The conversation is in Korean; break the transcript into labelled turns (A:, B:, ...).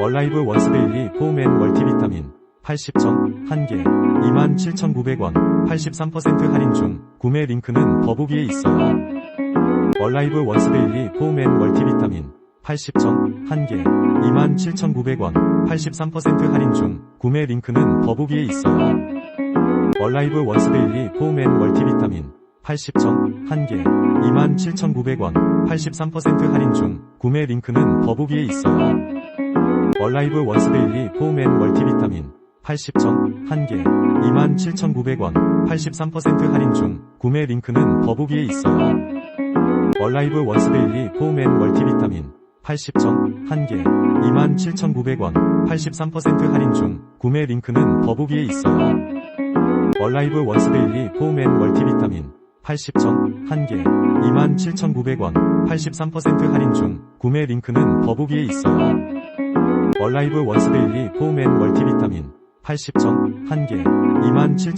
A: 얼라이브 원스데일리 포맨 멀티비타민 80점 1개 27,900원 83% 할인 중 구매 링크는 더보기에 있어요. 얼라이브 원스데일리 포맨 멀티비타민 80점 1개 27,900원 83% 할인 중 구매 링크는 더보기에 있어요. 얼라이브 원스데일리 포맨 멀티비타민 80점 1개 27,900원 83% 할인 중 구매 링크는 더보기에 있어요. 얼라이브 원스데일리 포맨 멀티비타민 80점 1개 27,900원 83% 할인 중 구매 링크는 더보기에 있어요. 얼라이브 원스데일리 포맨 멀티비타민 80점 1개 27,900원 83% 할인 중 구매 링크는 더보기에 있어요. 얼라이브 원스데일리 포맨 멀티비타민 80점 1개 27,900원 83% 할인 중 구매 링크는 더보기에 있어요. 얼라이브 원스데일리 포맨 멀티비타민 80점 1개. 27,900원